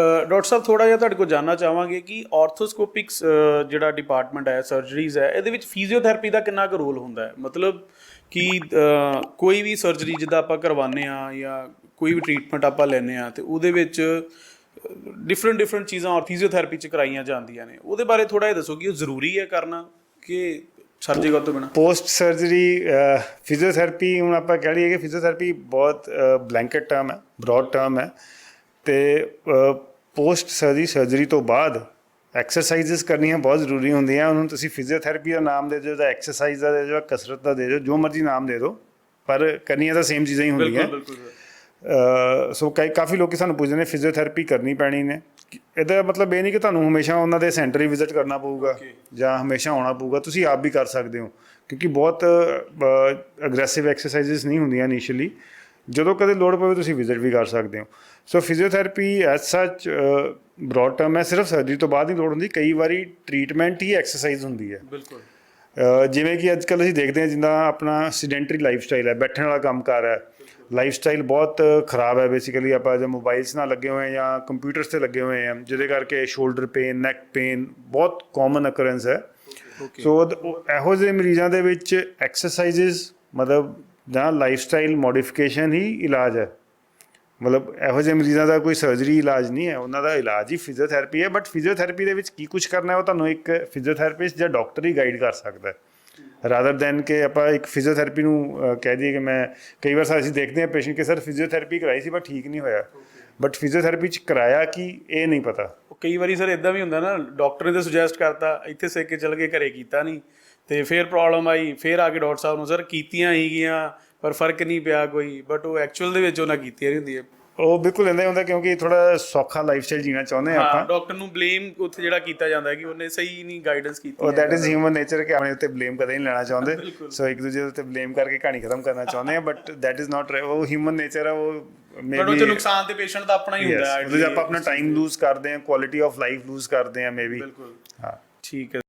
ਅ, doctor ਸਾਹਿਬ ਥੋੜਾ ਜਿਹਾ ਤੁਹਾਡੇ ਕੋਲ ਜਾਨਣਾ ਚਾਹਾਂਗੇ ਕਿ ਆਰਥੋਸਕੋਪਿਕਸ ਜਿਹੜਾ ਡਿਪਾਰਟਮੈਂਟ ਹੈ ਸਰਜਰੀਜ਼ ਹੈ ਇਹਦੇ ਵਿੱਚ ਫਿਜ਼ੀਓਥੈਰੇਪੀ ਦਾ ਕਿੰਨਾ ਕੁ ਰੋਲ ਹੁੰਦਾ ਹੈ? ਮਤਲਬ ਕਿ ਕੋਈ ਵੀ ਸਰਜਰੀ ਜਿੱਦਾਂ ਆਪਾਂ ਕਰਵਾਉਂਦੇ ਆ ਜਾਂ ਕੋਈ ਵੀ ਟ੍ਰੀਟਮੈਂਟ ਆਪਾਂ ਲੈਂਦੇ ਆ ਤੇ ਉਹਦੇ ਵਿੱਚ ਡਿਫਰੈਂਟ ਡਿਫਰੈਂਟ ਚੀਜ਼ਾਂ ਔਰ ਫਿਜ਼ੀਓਥੈਰੇਪੀ ਚ ਕਰਾਈਆਂ ਜਾਂਦੀਆਂ ਨੇ। ਉਹਦੇ ਬਾਰੇ ਥੋੜਾ ਜਿਹਾ ਦੱਸੋ ਕਿ ਉਹ ਜ਼ਰੂਰੀ ਹੈ ਕਰਨਾ ਕਿ ਸਰਜੀਕਲ ਤੋਂ ਬਿਨਾ? ਪੋਸਟ ਸਰਜਰੀ ਫਿਜ਼ੀਓਥੈਰੇਪੀ ਹੁਣ ਆਪਾਂ ਕਹਿ ਲਈਏ ਕਿ ਫਿਜ਼ੀਓਥੈਰੇਪੀ ਬਹੁਤ ਬਲੈਂਕਟ ਟਰਮ ਹੈ ਬ੍ਰੌਡ ਟਰਮ ਹੈ ਤੇ ਪੋਸਟ ਸਰਜਰੀ ਸਰਜਰੀ ਤੋਂ ਬਾਅਦ ਐਕਸਰਸਾਈਜ਼ਸ ਕਰਨੀਆਂ ਬਹੁਤ ਜ਼ਰੂਰੀ ਹੁੰਦੀਆਂ। ਉਹਨੂੰ ਤੁਸੀਂ ਫਿਜ਼ੀਓਥੈਰੇਪੀ ਦਾ ਨਾਮ ਦੇ ਦਿਓ ਜਾਂ ਐਕਸਰਸਾਈਜ਼ ਦਾ ਦੇ ਦਿਓ ਜਾਂ ਕਸਰਤ ਦਾ ਦੇ ਦਿਓ ਜੋ ਮਰਜ਼ੀ ਨਾਮ ਦੇ ਦਿਓ ਪਰ ਕਰਨੀਆਂ ਤਾਂ ਸੇਮ ਚੀਜ਼ਾਂ ਹੀ ਹੁੰਦੀਆਂ। ਬਿਲਕੁਲ ਸਰ। ਅ, ਸੋ ਕਈ ਕਾਫੀ ਲੋਕੀ ਸਾਨੂੰ ਪੁੱਛਦੇ ਨੇ ਫਿਜ਼ੀਓਥੈਰੇਪੀ ਕਰਨੀ ਪੈਣੀ ਨੇ। ਇਹਦਾ ਮਤਲਬ ਇਹ ਨਹੀਂ ਕਿ ਤੁਹਾਨੂੰ ਹਮੇਸ਼ਾ ਉਹਨਾਂ ਦੇ ਸੈਂਟਰ ਹੀ ਵਿਜ਼ਿਟ ਕਰਨਾ ਪਊਗਾ ਜਾਂ ਹਮੇਸ਼ਾ ਆਉਣਾ ਪਊਗਾ ਤੁਸੀਂ ਆਪ ਵੀ ਕਰ ਸਕਦੇ ਹੋ। ਕਿਉਂਕਿ ਬਹੁਤ ਅਗਰੈਸਿਵ ਐਕਸਰਸਾਈਜ਼ਸ ਨਹੀਂ ਹੁੰਦੀਆਂ ਇਨੀਸ਼ੀਅਲੀ ਜਦੋਂ ਕਦੇ ਲੋੜ ਪਵੇ ਤੁਸੀਂ ਵਿਜ਼ਿਟ ਵੀ ਕਰ ਸਕਦੇ ਹੋ। So physiotherapy as such broad term ਹੈ ਸਿਰਫ ਸਰਜਰੀ ਤੋਂ ਬਾਅਦ ਹੀ ਲੋੜ ਹੁੰਦੀ ਕਈ ਵਾਰੀ ਟ੍ਰੀਟਮੈਂਟ ਹੀ ਐਕਸਰਸਾਈਜ਼ ਹੁੰਦੀ ਹੈ। ਬਿਲਕੁਲ। ਜਿਵੇਂ ਕਿ ਅੱਜ ਕੱਲ੍ਹ ਅਸੀਂ ਦੇਖਦੇ ਹਾਂ ਜਿੱਦਾਂ ਆਪਣਾ ਸਿਡੈਂਟਰੀ ਲਾਈਫ ਸਟਾਈਲ ਹੈ ਬੈਠਣ ਵਾਲਾ ਕੰਮਕਾਰ ਹੈ। ਲਾਈਫ ਸਟਾਈਲ ਬਹੁਤ ਖਰਾਬ ਹੈ ਬੇਸਿਕਲੀ ਆਪਾਂ ਜੇ ਮੋਬਾਈਲਸ ਨਾਲ ਲੱਗੇ ਹੋਏ ਹਾਂ ਜਾਂ ਕੰਪਿਊਟਰਸ ਤੇ ਲੱਗੇ ਹੋਏ ਹਾਂ ਜਿਹਦੇ ਕਰਕੇ ਸ਼ੋਲਡਰ ਪੇਨ ਨੈਕ ਪੇਨ ਬਹੁਤ ਕਾਮਨ ਅਕਰੈਂਸ ਹੈ। ਸੋ ਇਹੋ ਜਿਹੇ ਮਰੀਜ਼ਾਂ ਦੇ ਵਿੱਚ ਐਕਸਰਸਾਈਜ਼ਸ ਮਤਲਬ ਜਾਂ ਲਾਈਫ ਸਟਾਈਲ ਮੋਡੀਫਿਕੇਸ਼ਨ ਹੀ ਇਲਾਜ ਹੈ। ਮਤਲਬ ਇਹੋ ਜਿਹੇ ਮਰੀਜ਼ਾਂ ਦਾ ਕੋਈ ਸਰਜਰੀ ਇਲਾਜ ਨਹੀਂ ਹੈ। ਉਹਨਾਂ ਦਾ ਇਲਾਜ ਹੀ ਫਿਜ਼ੀਓਥੈਰੇਪੀ ਹੈ। ਬਟ ਫਿਜ਼ੀਓਥੈਰੇਪੀ ਦੇ ਵਿੱਚ ਕੀ ਕੁਝ ਕਰਨਾ ਹੈ ਉਹ ਤੁਹਾਨੂੰ ਇੱਕ ਫਿਜ਼ੀਓਥੈਰੇਪਿਸਟ ਜਾਂ ਡਾਕਟਰ ਹੀ ਗਾਈਡ ਕਰ ਸਕਦਾ ਹੈ। ਰਾਦਰ ਦੈਨ ਕਿ ਆਪਾਂ ਇੱਕ ਫਿਜ਼ੀਓਥੈਰੇਪੀ ਨੂੰ ਕਹਿ ਦਈਏ ਕਿ ਮੈਂ ਕਈ ਵਾਰ ਅਸੀਂ ਦੇਖਦੇ ਹਾਂ ਪੇਸ਼ੈਂਟ ਕਿ ਸਰ ਫਿਜ਼ੀਓਥੈਰੇਪੀ ਕਰਾਈ ਸੀ ਪਰ ਠੀਕ ਨਹੀਂ ਹੋਇਆ। ਬਟ ਫਿਜ਼ੀਓਥੈਰੇਪੀ ਚ ਕਰਾਇਆ ਕਿ, ਇਹ ਨਹੀਂ ਪਤਾ। ਉਹ ਕਈ ਵਾਰੀ ਸਰ ਇਦਾਂ ਵੀ ਹੁੰਦਾ ਨਾ ਡਾਕਟਰ ਨੇ ਤਾਂ ਸੁਜੈਸਟ ਕਰਤਾ, ਇੱਥੇ ਸਿੱਖ ਕੇ ਚਲ ਗਏ, ਘਰੇ ਕੀਤਾ ਨਹੀਂ। ਤੇ ਫਿਰ ਪ੍ਰੋਬਲਮ ਆਈ ਫਿਰ ਆ ਕੇ ਡਾਕਟਰ ਸਾਹਿਬ ਨੂੰ ਸਰ ਕੀਤੀਆਂ ਹੀ ਗਈਆਂ ਪਰ ਫ਼ਰਕ ਨਹੀਂ ਪਿਆ ਕੋਈ। ਬਟ ਉਹ ਐਕਚੁਅਲ ਦੇ ਵਿੱਚ ਉਹਨਾਂ ਕੀਤੀਆਂ ਨਹੀਂ ਹੁੰਦੀਆਂ। ਉਹ ਬਿਲਕੁਲ ਇੰਦਾ ਹੁੰਦਾ ਕਿਉਂਕਿ ਥੋੜਾ ਸੌਖਾ ਲਾਈਫ ਸਟਾਈਲ ਜੀਣਾ ਚਾਹੁੰਦੇ ਹਾਂ ਆਪਾਂ। ਡਾਕਟਰ ਨੂੰ ਬਲੇਮ ਉੱਥੇ ਜਿਹੜਾ ਕੀਤਾ ਜਾਂਦਾ ਹੈ ਕਿ ਉਹਨੇ ਸਹੀ ਨਹੀਂ ਗਾਈਡੈਂਸ ਕੀਤੀ ਉਹ ਦੈਟ ਇਜ਼ ਹਿਊਮਨ ਨੇਚਰ ਕਿ ਆਪਣੇ ਉੱਤੇ ਬਲੇਮ ਕਦੇ ਨਹੀਂ ਲੈਣਾ ਚਾਹੁੰਦੇ। ਸੋ ਇੱਕ ਦੂਜੇ ਉੱਤੇ ਬਲੇਮ ਕਰਕੇ ਕਹਾਣੀ ਖਤਮ ਕਰਨਾ ਚਾਹੁੰਦੇ ਆ ਬਟ ਦੈਟ ਇਜ਼ ਨਾਟ ਉਹ ਹਿਊਮਨ ਨੇਚਰ ਹੈ ਉਹ ਬਟ ਉਹ ਮੇਬੀ ਨੁਕਸਾਨ ਤੇ ਪੇਸ਼ੈਂਟ ਦਾ ਆਪਣਾ ਹੀ ਹੁੰਦਾ ਹੈ। 'ਚ ਆਪਾਂ ਆਪਣਾ ਟਾਈਮ ਲੂਜ਼ ਕਰਦੇ ਹਾਂ ਕੁਆਲਿਟੀ ਆਫ ਲਾਈਫ ਲੂਜ਼ ਕਰਦੇ ਹਾਂ ਮੇਬੀ ਬਿਲਕੁਲ। ਹਾਂ। ਠੀਕ ਹੈ।